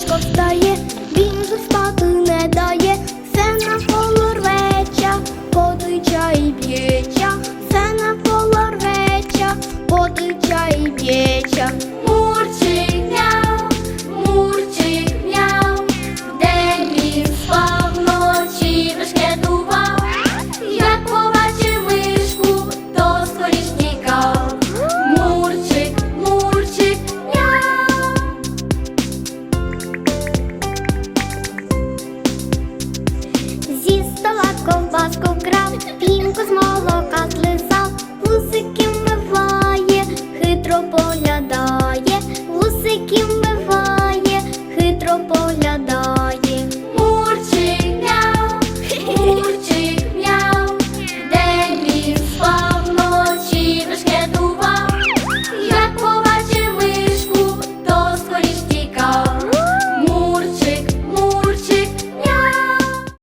сонечко встає, він поглядає, вусиків вмиває, хитро поглядає.